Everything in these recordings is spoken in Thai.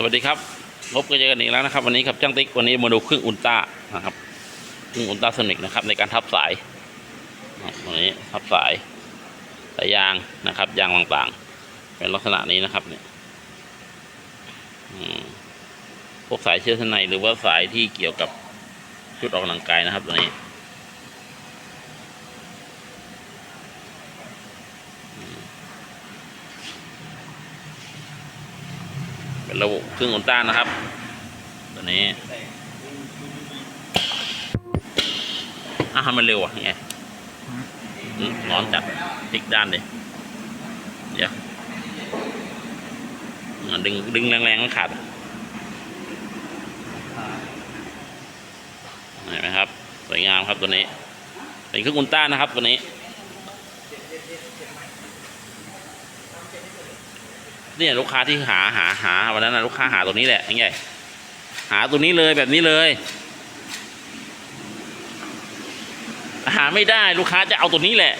สวัสดีครับพบกันเจอกันอีกแล้วนะครับ วันนี้กับจ้างติ๊กวันนี้มาดูเครื่องอุลตร้านะครับเครื่องอุลตร้าโซนิกนะครับ ในการทับสายนะครับวันนี้ทับสายสายยางนะครับยางต่างๆ เป็นลักษณะนี้นะครับเนี่ยพวกสายเชื้อชั้นในหรือว่าสายที่เกี่ยวกับชุดออกกำลังกายนะครับตัวนี้ เป็น ระบบเครื่องอุลตร้านะครับ ตัวนี้อะทำมันเร็วอะไงร้อนจัดพลิกด้านเลยเดี๋ยวดึงดึงแรงๆมันขาดเห็นไหมครับ สวยงามครับตัวนี้ เป็นเครื่องอุลตร้านะครับตัวนี้ เนี่ยลูกค้าที่หาหาหาวันนั้นนะลูกค้าหาตัวนี้แหละยังไงหาตัวนี้เลยแบบนี้เลย หาไม่ได้ลูกค้าจะเอาตัวนี้แหละ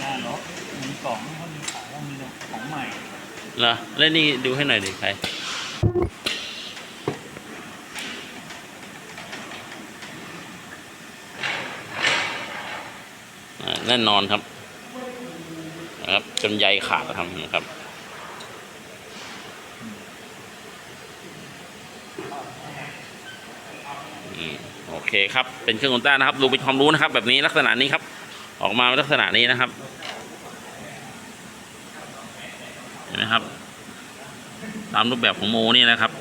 หน้ารถมีกล่องเขามีขายว่ามีของใหม่เหรอแล้วนี่ดูให้หน่อยดิใครอ่าแน่นอนครับ นะครับจนใยขาดนะครับนะครับ อืม โอเคครับ เป็นเครื่องอุลตร้านะครับ ดูเป็นความรู้นะครับ แบบนี้ลักษณะนี้ครับ ออกมาเป็นลักษณะนี้นะครับ เห็นไหมครับ ตามรูปแบบของโมนี่นะครับ